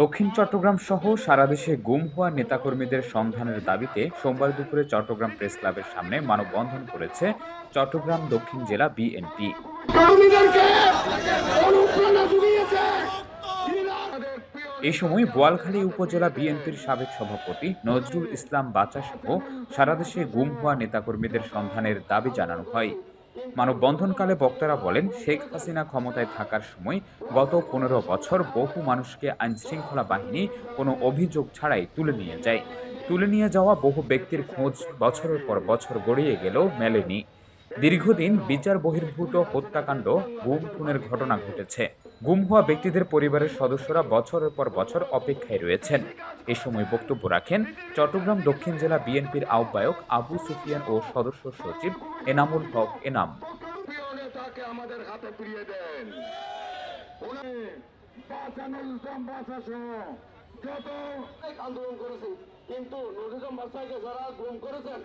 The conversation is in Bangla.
দক্ষিণ চট্টগ্রাম সহ সারা দেশে গুম হওয়া নেতাকর্মীদের সন্ধানের দাবিতে সোমবার দুপুরে চট্টগ্রাম প্রেস ক্লাবের সামনে মানববন্ধন করেছে চট্টগ্রাম দক্ষিণ জেলা বিএনপি। এই সময় বোয়ালখালী উপজেলা বিএনপির সাবেক সভাপতি নজরুল ইসলাম বাচা সহ সারা দেশে গুম হওয়া নেতাকর্মীদের সন্ধানের দাবি জানানো হয়। মানববন্ধনকালে বক্তারা বলেন, শেখ হাসিনা ক্ষমতায় থাকার সময় গত পনেরো বছর বহু মানুষকে আইনশৃঙ্খলা বাহিনী কোনো অভিযোগ ছাড়াই তুলে নিয়ে যায়। তুলে নিয়ে যাওয়া বহু ব্যক্তির খোঁজ বছরের পর বছর গড়িয়ে গেলেও মেলেনি। দীর্ঘদিন বিচার বহির্ভূত হত্যাকাণ্ড, গুম, খুনের ঘটনা ঘটেছে। গুম হওয়া ব্যক্তিদের পরিবারের সদস্যরা বছরের পর বছর অপেক্ষায় রয়েছেন। এ সময় বক্তব্য রাখেন চট্টগ্রাম দক্ষিণ জেলা বিএনপির আহ্বায়ক আবু সুফিয়ান ও সদস্য সচিব এনামুল হক এনাম। আন্দোলন করেছি, কিন্তু যারা করেছেন